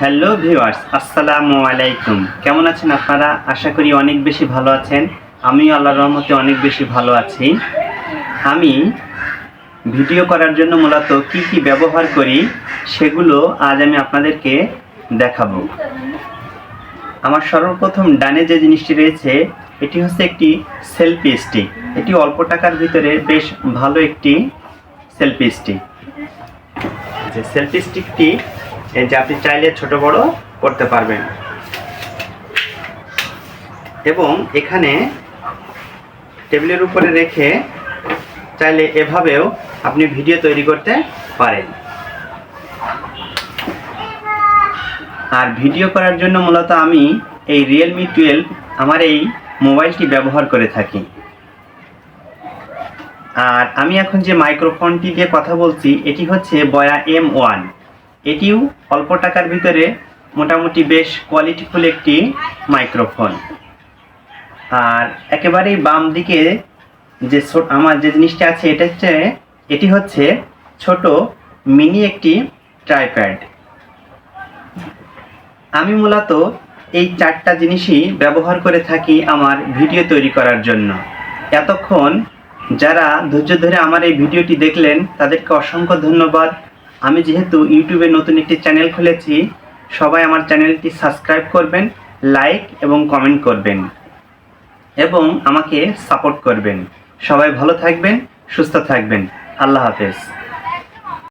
Hello viewers, আসসালামু আলাইকুম। কেমন আছেন আপনারা? আশা করি অনেক বেশি ভালো আছেন। আমিও আল্লাহর রহমতে অনেক বেশি ভালো আছি। আমি ভিডিও করার জন্য মূলত কি কি ব্যবহার করি সেগুলো আজ আমি আপনাদেরকে দেখাবো। আমার সর্বপ্রথম ডানে যে জিনিসটি রয়েছে, এটি হচ্ছে একটি সেলফি স্টিক। এটি অল্প টাকার ভিতরে বেশ ভালো একটি সেলফি স্টিক। যে সেলফি স্টিকটি এই যে আপনি চাইলে ছোট বড় করতে পারবেন। এবং এখানে টেবিলের উপরে রেখে চাইলে এভাবেও আপনি ভিডিও তৈরি করতে পারেন। আর ভিডিও করার জন্য মূলত আমি এই রিয়েলমি টুয়েলভ আমার এই মোবাইলটি ব্যবহার করে থাকি। আর আমি এখন যে মাইক্রোফোনটি দিয়ে কথা বলছি, এটি হচ্ছে বয়া এম ওয়ান এটিও অল্প টাকার ভিতরে মোটামুটি বেশ কোয়ালিটিফুল একটি মাইক্রোফোন আর একেবারেই বাম দিকে যে আমার যে জিনিসটা আছে, এটা হচ্ছে এটি হচ্ছে ছোট মিনি একটি ট্রাইপ্যাড আমি মূলত এই চারটা জিনিসই ব্যবহার করে থাকি আমার ভিডিও তৈরি করার জন্য। এতক্ষণ যারা ধৈর্য ধরে আমার এই ভিডিওটি দেখলেন, তাদেরকে অসংখ্য ধন্যবাদ। আমি যেহেতু ইউটিউবে নতুন একটি চ্যানেল খুলেছি, সবাই আমার চ্যানেলটি সাবস্ক্রাইব করবেন, লাইক এবং কমেন্ট করবেন এবং আমাকে সাপোর্ট করবেন। সবাই ভালো থাকবেন, সুস্থ থাকবেন। আল্লাহ হাফেজ।